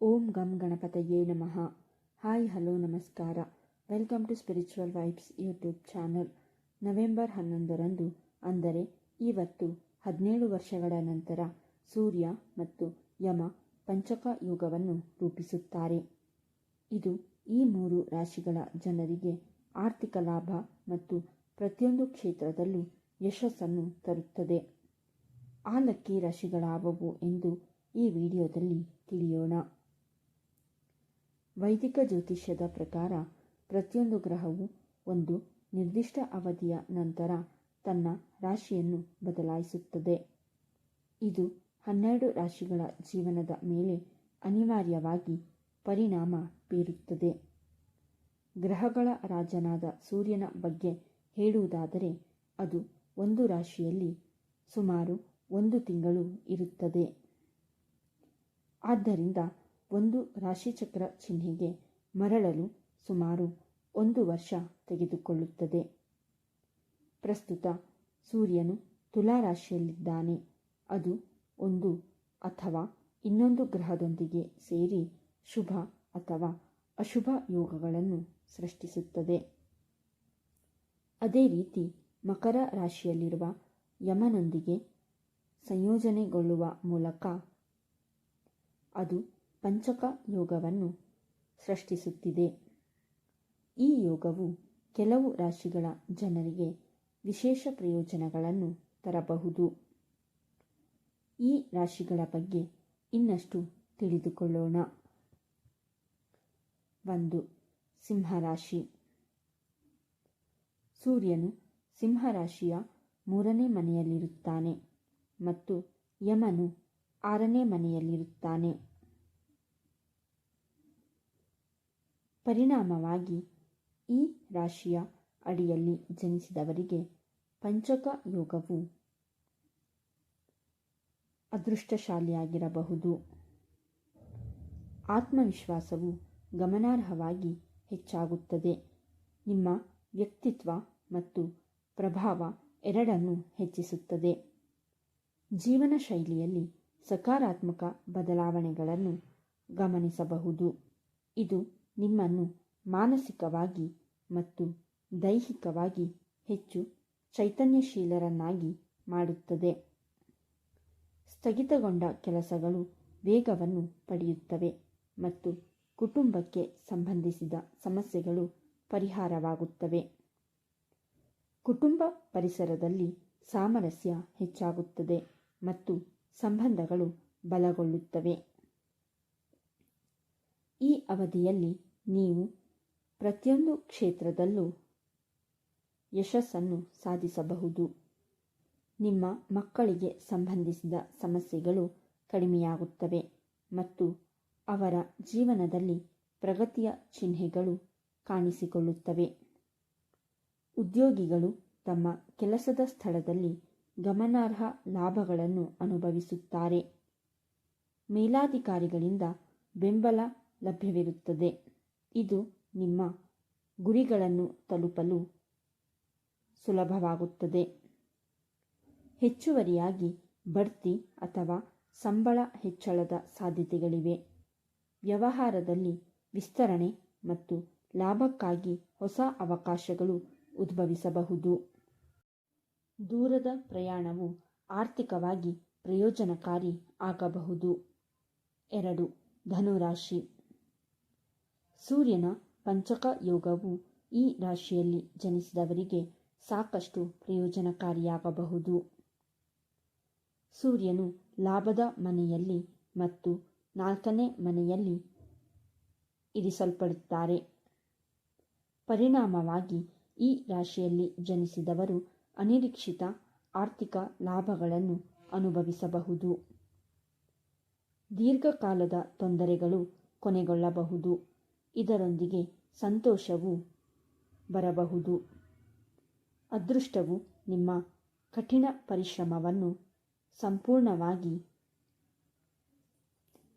ಓಂ ಗಂ ಗಣಪತಯೇ ನಮಃ. ಹಾಯ್, ಹಲೋ, ನಮಸ್ಕಾರ. Welcome to spiritual vibes YouTube channel. November ಹನ್ನೊಂದರಂದು, ಅಂದರೆ ಇವತ್ತು ಹದಿನೇಳು ವರ್ಷಗಳ ನಂತರ ಸೂರ್ಯ ಮತ್ತು ಯಮ ಪಂಚಕ ಯುಗವನ್ನು ರೂಪಿಸುತ್ತಾರೆ. ಇದು ಈ ಮೂರು ರಾಶಿಗಳ ಜನರಿಗೆ ಆರ್ಥಿಕ ಲಾಭ ಮತ್ತು ಪ್ರತಿಯೊಂದು ಕ್ಷೇತ್ರದಲ್ಲೂ ಯಶಸ್ಸನ್ನು ತರುತ್ತದೆ. ಆ ಲಕ್ಕಿ ರಾಶಿಗಳಾವವು ಎಂದು ಈ ವಿಡಿಯೋದಲ್ಲಿ ತಿಳಿಯೋಣ. ವೈದಿಕ ಜ್ಯೋತಿಷ್ಯದ ಪ್ರಕಾರ ಪ್ರತಿಯೊಂದು ಗ್ರಹವು ಒಂದು ನಿರ್ದಿಷ್ಟ ಅವಧಿಯ ನಂತರ ತನ್ನ ರಾಶಿಯನ್ನು ಬದಲಾಯಿಸುತ್ತದೆ. ಇದು ಹನ್ನೆರಡು ರಾಶಿಗಳ ಜೀವನದ ಮೇಲೆ ಅನಿವಾರ್ಯವಾಗಿ ಪರಿಣಾಮ ಬೀರುತ್ತದೆ. ಗ್ರಹಗಳ ರಾಜನಾದ ಸೂರ್ಯನ ಬಗ್ಗೆ ಹೇಳುವುದಾದರೆ ಅದು ಒಂದು ರಾಶಿಯಲ್ಲಿ ಸುಮಾರು ಒಂದು ತಿಂಗಳು ಇರುತ್ತದೆ. ಆದ್ದರಿಂದ ಒಂದು ರಾಶಿಚಕ್ರ ಚಿಹ್ನೆಗೆ ಮರಳಲು ಸುಮಾರು ಒಂದು ವರ್ಷ ತೆಗೆದುಕೊಳ್ಳುತ್ತದೆ. ಪ್ರಸ್ತುತ ಸೂರ್ಯನು ತುಲಾ ರಾಶಿಯಲ್ಲಿದ್ದಾನೆ. ಅದು ಒಂದು ಅಥವಾ ಇನ್ನೊಂದು ಗ್ರಹದೊಂದಿಗೆ ಸೇರಿ ಶುಭ ಅಥವಾ ಅಶುಭ ಯೋಗಗಳನ್ನು ಸೃಷ್ಟಿಸುತ್ತದೆ. ಅದೇ ರೀತಿ ಮಕರ ರಾಶಿಯಲ್ಲಿರುವ ಯಮನೊಂದಿಗೆ ಸಂಯೋಜನೆಗೊಳ್ಳುವ ಮೂಲಕ ಅದು ಪಂಚಕ ಯೋಗವನ್ನು ಸೃಷ್ಟಿಸುತ್ತಿದೆ. ಈ ಯೋಗವು ಕೆಲವು ರಾಶಿಗಳ ಜನರಿಗೆ ವಿಶೇಷ ಪ್ರಯೋಜನಗಳನ್ನು ತರಬಹುದು. ಈ ರಾಶಿಗಳ ಬಗ್ಗೆ ಇನ್ನಷ್ಟು ತಿಳಿದುಕೊಳ್ಳೋಣ. ಒಂದು, ಸಿಂಹರಾಶಿ. ಸೂರ್ಯನು ಸಿಂಹರಾಶಿಯ ಮೂರನೇ ಮನೆಯಲ್ಲಿರುತ್ತಾನೆ ಮತ್ತು ಯಮನು ಆರನೇ ಮನೆಯಲ್ಲಿರುತ್ತಾನೆ. ಪರಿಣಾಮವಾಗಿ ಈ ರಾಶಿಯ ಅಡಿಯಲ್ಲಿ ಜನಿಸಿದವರಿಗೆ ಪಂಚಕ ಯೋಗವು ಅದೃಷ್ಟಶಾಲಿಯಾಗಿರಬಹುದು. ಆತ್ಮವಿಶ್ವಾಸವು ಗಮನಾರ್ಹವಾಗಿ ಹೆಚ್ಚಾಗುತ್ತದೆ. ನಿಮ್ಮ ವ್ಯಕ್ತಿತ್ವ ಮತ್ತು ಪ್ರಭಾವ ಎರಡನ್ನೂ ಹೆಚ್ಚಿಸುತ್ತದೆ. ಜೀವನ ಶೈಲಿಯಲ್ಲಿ ಸಕಾರಾತ್ಮಕ ಬದಲಾವಣೆಗಳನ್ನು ಗಮನಿಸಬಹುದು. ಇದು ನಿಮ್ಮನ್ನು ಮಾನಸಿಕವಾಗಿ ಮತ್ತು ದೈಹಿಕವಾಗಿ ಹೆಚ್ಚು ಚೈತನ್ಯಶೀಲರನ್ನಾಗಿ ಮಾಡುತ್ತದೆ. ಸ್ಥಗಿತಗೊಂಡ ಕೆಲಸಗಳು ವೇಗವನ್ನು ಪಡೆಯುತ್ತವೆ ಮತ್ತು ಕುಟುಂಬಕ್ಕೆ ಸಂಬಂಧಿಸಿದ ಸಮಸ್ಯೆಗಳು ಪರಿಹಾರವಾಗುತ್ತವೆ. ಕುಟುಂಬ ಪರಿಸರದಲ್ಲಿ ಸಾಮರಸ್ಯ ಹೆಚ್ಚಾಗುತ್ತದೆ ಮತ್ತು ಸಂಬಂಧಗಳು ಬಲಗೊಳ್ಳುತ್ತವೆ. ಈ ಅವಧಿಯಲ್ಲಿ ನೀವು ಪ್ರತಿಯೊಂದು ಕ್ಷೇತ್ರದಲ್ಲೂ ಯಶಸ್ಸನ್ನು ಸಾಧಿಸಬಹುದು. ನಿಮ್ಮ ಮಕ್ಕಳಿಗೆ ಸಂಬಂಧಿಸಿದ ಸಮಸ್ಯೆಗಳು ಕಡಿಮೆಯಾಗುತ್ತವೆ ಮತ್ತು ಅವರ ಜೀವನದಲ್ಲಿ ಪ್ರಗತಿಯ ಚಿಹ್ನೆಗಳು ಕಾಣಿಸಿಕೊಳ್ಳುತ್ತವೆ. ಉದ್ಯೋಗಿಗಳು ತಮ್ಮ ಕೆಲಸದ ಸ್ಥಳದಲ್ಲಿ ಗಮನಾರ್ಹ ಲಾಭಗಳನ್ನು ಅನುಭವಿಸುತ್ತಾರೆ. ಮೇಲಾಧಿಕಾರಿಗಳಿಂದ ಬೆಂಬಲ ಲಭ್ಯವಿರುತ್ತದೆ. ಇದು ನಿಮ್ಮ ಗುರಿಗಳನ್ನು ತಲುಪಲು ಸುಲಭವಾಗುತ್ತದೆ. ಹೆಚ್ಚುವರಿಯಾಗಿ ಬಡ್ತಿ ಅಥವಾ ಸಂಬಳ ಹೆಚ್ಚಳದ ಸಾಧ್ಯತೆಗಳಿವೆ. ವ್ಯವಹಾರದಲ್ಲಿ ವಿಸ್ತರಣೆ ಮತ್ತು ಲಾಭಕ್ಕಾಗಿ ಹೊಸ ಅವಕಾಶಗಳು ಉದ್ಭವಿಸಬಹುದು. ದೂರದ ಪ್ರಯಾಣವು ಆರ್ಥಿಕವಾಗಿ ಪ್ರಯೋಜನಕಾರಿ ಆಗಬಹುದು. ಎರಡು, ಧನುರಾಶಿ. ಸೂರ್ಯನ ಪಂಚಕ ಯೋಗವು ಈ ರಾಶಿಯಲ್ಲಿ ಜನಿಸಿದವರಿಗೆ ಸಾಕಷ್ಟು ಪ್ರಯೋಜನಕಾರಿಯಾಗಬಹುದು. ಸೂರ್ಯನು ಲಾಭದ ಮನೆಯಲ್ಲಿ ಮತ್ತು ನಾಲ್ಕನೇ ಮನೆಯಲ್ಲಿ ಇರಿಸಲ್ಪಡುತ್ತಾರೆ. ಪರಿಣಾಮವಾಗಿ ಈ ರಾಶಿಯಲ್ಲಿ ಜನಿಸಿದವರು ಅನಿರೀಕ್ಷಿತ ಆರ್ಥಿಕ ಲಾಭಗಳನ್ನು ಅನುಭವಿಸಬಹುದು. ದೀರ್ಘಕಾಲದ ತೊಂದರೆಗಳು ಕೊನೆಗೊಳ್ಳಬಹುದು. ಇದರೊಂದಿಗೆ ಸಂತೋಷವು ಬರಬಹುದು. ಅದೃಷ್ಟವು ನಿಮ್ಮ ಕಠಿಣ ಪರಿಶ್ರಮವನ್ನು ಸಂಪೂರ್ಣವಾಗಿ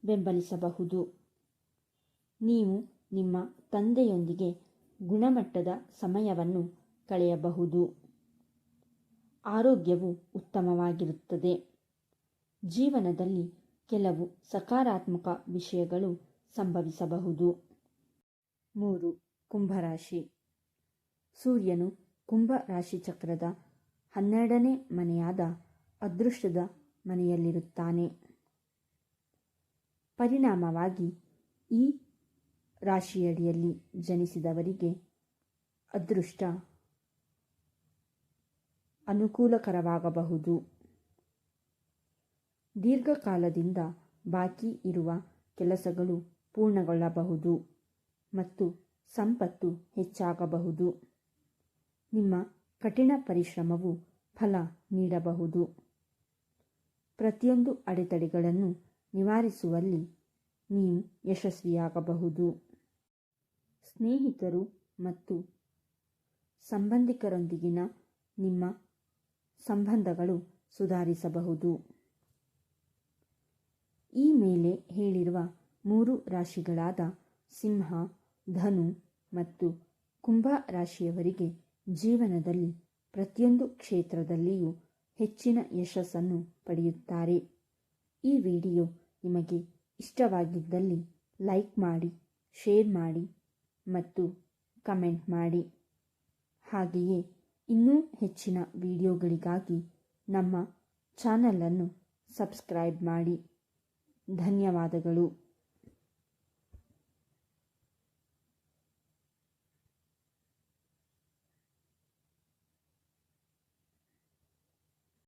ಬೆಂಬಲಿಸಬಹುದು. ನೀವು ನಿಮ್ಮ ತಂದೆಯೊಂದಿಗೆ ಗುಣಮಟ್ಟದ ಸಮಯವನ್ನು ಕಳೆಯಬಹುದು. ಆರೋಗ್ಯವು ಉತ್ತಮವಾಗಿರುತ್ತದೆ. ಜೀವನದಲ್ಲಿ ಕೆಲವು ಸಕಾರಾತ್ಮಕ ವಿಷಯಗಳು ಸಂಭವಿಸಬಹುದು. ಮೂರು, ಕುಂಭರಾಶಿ. ಸೂರ್ಯನು ಕುಂಭ ರಾಶಿ ಚಕ್ರದ ಹನ್ನೆರಡನೇ ಮನೆಯಾದ ಅದೃಷ್ಟದ ಮನೆಯಲ್ಲಿರುತ್ತಾನೆ. ಪರಿಣಾಮವಾಗಿ ಈ ರಾಶಿಯಡಿಯಲ್ಲಿ ಜನಿಸಿದವರಿಗೆ ಅದೃಷ್ಟ ಅನುಕೂಲಕರವಾಗಬಹುದು. ದೀರ್ಘಕಾಲದಿಂದ ಬಾಕಿ ಇರುವ ಕೆಲಸಗಳು ಪೂರ್ಣಗೊಳ್ಳಬಹುದು. ಮತ್ತು ಸಂಪತ್ತು ಹೆಚ್ಚಾಗಬಹುದು. ನಿಮ್ಮ ಕಠಿಣ ಪರಿಶ್ರಮವು ಫಲ ನೀಡಬಹುದು. ಪ್ರತಿಯೊಂದು ಅಡೆತಡೆಗಳನ್ನು ನಿವಾರಿಸುವಲ್ಲಿ ನೀವು ಯಶಸ್ವಿಯಾಗಬಹುದು. ಸ್ನೇಹಿತರು ಮತ್ತು ಸಂಬಂಧಿಕರೊಂದಿಗಿನ ನಿಮ್ಮ ಸಂಬಂಧಗಳು ಸುಧಾರಿಸಬಹುದು. ಈ ಮೇಲೆ ಹೇಳಿರುವ ಮೂರು ರಾಶಿಗಳಾದ ಸಿಂಹ ಧನು ಮತ್ತು ಕುಂಭ ರಾಶಿಯವರಿಗೆ ಜೀವನದಲ್ಲಿ ಪ್ರತಿಯೊಂದು ಕ್ಷೇತ್ರದಲ್ಲಿಯೂ ಹೆಚ್ಚಿನ ಯಶಸ್ಸನ್ನು ಪಡೆಯುತ್ತಾರೆ. ಈ ವಿಡಿಯೋ ನಿಮಗೆ ಇಷ್ಟವಾಗಿದ್ದಲ್ಲಿ ಲೈಕ್ ಮಾಡಿ, ಶೇರ್ ಮಾಡಿ ಮತ್ತು ಕಮೆಂಟ್ ಮಾಡಿ. ಹಾಗೆಯೇ ಇನ್ನೂ ಹೆಚ್ಚಿನ ವಿಡಿಯೋಗಳಿಗಾಗಿ ನಮ್ಮ ಚಾನಲನ್ನು ಸಬ್ಸ್ಕ್ರೈಬ್ ಮಾಡಿ. ಧನ್ಯವಾದಗಳು.